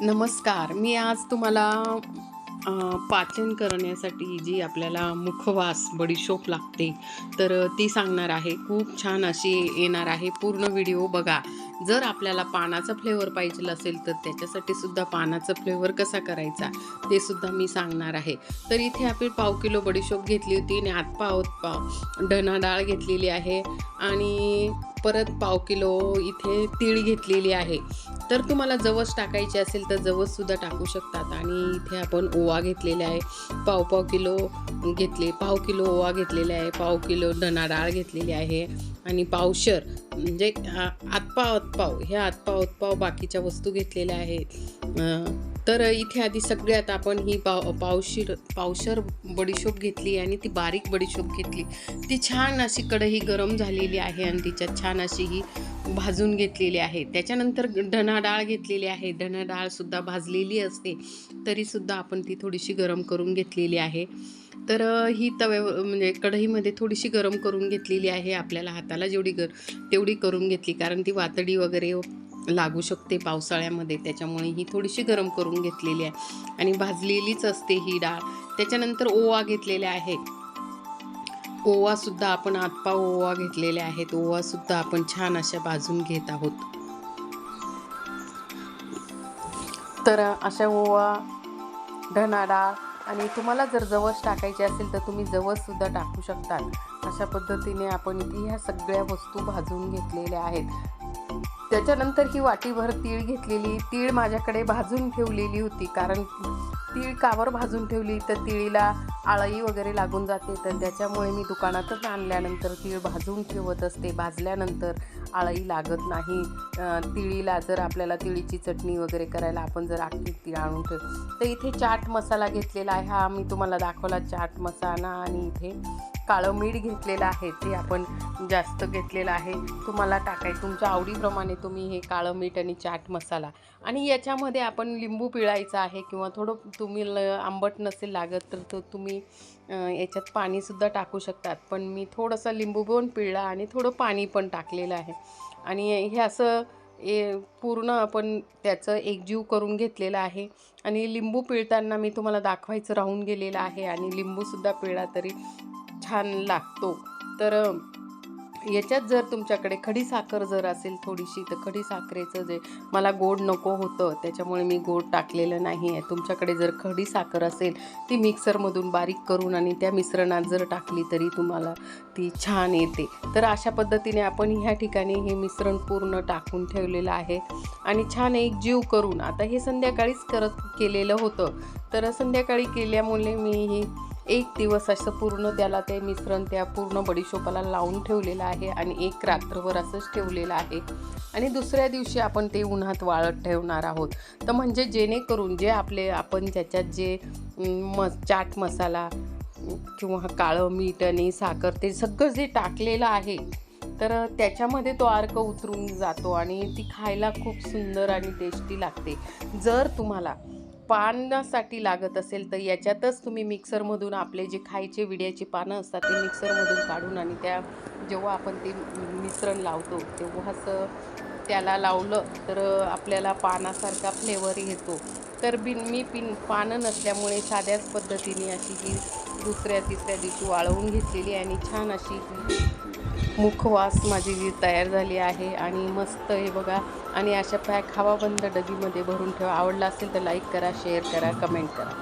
नमस्कार. मी आज तुम्हाला पाचन करण्यासाठी जी आपल्याला मुखवास बडीशोप लागते तर ती सांगणार आहे. खूप छान अशी येणार आहे. पूर्ण व्हिडिओ बघा. जर आपल्याला पानाचा फ्लेवर पाहिजे असेल तर त्याच्यासाठी सुद्धा पानाचा फ्लेवर कसा करायचा ते सुद्धा मी सांगणार आहे. तर इथे आपण पाव किलो बडीशोप घेतली होती आणि आत पाव पाव डणा डाळ घेतलेली आहे. आणि परत पाव किलो इथे तीळ घेतलेली आहे. तर तुम्हाला जवस टाकायची असेल तर जवससुद्धा टाकू शकतात. आणि इथे आपण ओवा घेतलेला आहे. पाव पाव किलो घेतले पाव किलो ओवा घेतलेला आहे. पाव किलो धना डाळ घेतलेली आहे. आणि पावशर म्हणजे आ- आतपाव आतपाव ह्या आतपाव उत्पाव बाकीच्या वस्तू घेतलेल्या आहेत. तर इथे आधी सगळ्यात आपण ही पाव पावशीर पावशर बडीशोप घेतली आणि ती बारीक बडीशोप घेतली. ती छान अशी कढई गरम झालेली आहे आणि तिच्यात छान अशी ही भाजून घेतलेली आहे. त्याच्यानंतर धना डाळ घेतलेली आहे. धना डाळसुद्धा भाजलेली असते. तरीसुद्धा आपण ती थोडीशी गरम करून घेतलेली आहे. तर ही तव्या म्हणजे कढईमध्ये थोडीशी गरम करून घेतलेली आहे आपल्याला हाताला जेवढी गर तेवढी करून घेतली. कारण ती वातडी वगैरे लागू शकते पावसाळ्यामध्ये. त्याच्यामुळे ही थोडीशी गरम करून घेतलेली आहे. आणि भाजलेलीच असते ही डाळ. त्याच्यानंतर ओवा घेतलेला आहे. ओवासुद्धा आपण आतपाव ओवा घेतलेले आहेत. ओवासुद्धा आपण छान अशा भाजून घेत आहोत. तर अशा ओवा धना डाळ आणि तुम्हाला जर जवस टाकायचे असेल तर तुम्ही जवससुद्धा टाकू शकता अशा पद्धतीने आपण इथे ह्या सगळ्या वस्तू भाजून घेतलेल्या आहेत. त्याच्यानंतर ही वाटीभर तीळ घेतलेली तीळ माझ्याकडे भाजून ठेवलेली होती. कारण तीळ कावर भाजून ठेवली तर तिळीला आळई वगैरे लागून जाते. तर त्याच्यामुळे मी दुकानातच आणल्यानंतर तीळ भाजून ठेवत असते. भाजल्यानंतर आळई लागत नाही. तिळीला जर आपल्याला तिळीची चटणी वगैरे करायला आपण जर आखी तीळ आणून ठेव तर इथे चाट मसाला घेतलेला आहे. हा मी तुम्हाला दाखवला चाट मसाला आणि इथे काळं मीठ घेतलेलं आहे ते आपण जास्त घेतलेलं आहे. तुम्हाला टाकाय तुमच्या आवडीप्रमाणे तुम्ही हे काळं मीठ आणि चाट मसाला. आणि याच्यामध्ये आपण लिंबू पिळायचं आहे किंवा थोडं तुम्ही ल आंबट नसेल लागत तर तो तुम्ही याच्यात पाणीसुद्धा टाकू शकतात. पण मी थोडंसं लिंबू पण पिळला आणि थोडं पाणी पण टाकलेलं आहे. आणि हे असं ए पूर्ण आपण त्याचं एकजीव करून घेतलेलं आहे. आणि लिंबू पिळताना मी तुम्हाला दाखवायचं राहून गेलेलं आहे आणि लिंबूसुद्धा पिळला तरी छान लागतो. तर याच्यात जर तुमच्याकडे खडी साखर जर असेल थोडीशी तर खडी साखरेचं जे मला गोड नको होतं त्याच्यामुळे मी गोड टाकलेलं नाही आहे. तुमच्याकडे जर खडी साखर असेल ती मिक्सरमधून बारीक करून आणि त्या मिश्रणात जर टाकली तरी तुम्हाला ती छान येते. तर अशा पद्धतीने आपण ह्या ठिकाणी हे मिश्रण पूर्ण टाकून ठेवलेलं आहे आणि छान एक जीव करून आता हे संध्याकाळीच करत केलेलं होतं. तर संध्याकाळी केल्यामुळे मी ही एक दिवस असं पूर्ण त्याला ते मिश्रण त्या पूर्ण बडीशोपाला लावून ठेवलेलं आहे आणि एक रात्रभर असंच ठेवलेलं आहे. आणि दुसऱ्या दिवशी आपण ते उन्हात वाळत ठेवणार आहोत. तर म्हणजे जेणेकरून जे आपले आपण त्याच्यात जे म चाट मसाला किंवा काळं मीठ आणि साखर ते सगळं जे टाकलेलं आहे तर त्याच्यामध्ये तो अर्क उतरून जातो आणि ती खायला खूप सुंदर आणि टेस्टी लागते. जर तुम्हाला पानासाठी लागत असेल तर याच्यातच तुम्ही मिक्सरमधून आपले जे खायचे विड्याची पानं असतात ते मिक्सरमधून काढून आणि त्या जेव्हा आपण ते मिश्रण लावतो तेव्हा असं त्याला लावलं तर आपल्याला पानासारखा फ्लेवर येतो. तर बिन मी पिन पानं नसल्यामुळे साध्याच पद्धतीने अशी ही दुसऱ्या तिसऱ्या दिवशी वाळवून घेतलेली आणि छान अशी ही मुखवास माझी जी तयार झाली आहे आणि मस्त हे बघा. आणि अशा पॅक हवाबंद डबीमध्ये भरून ठेवा. आवडला असेल तर लाईक करा शेअर करा कमेंट करा.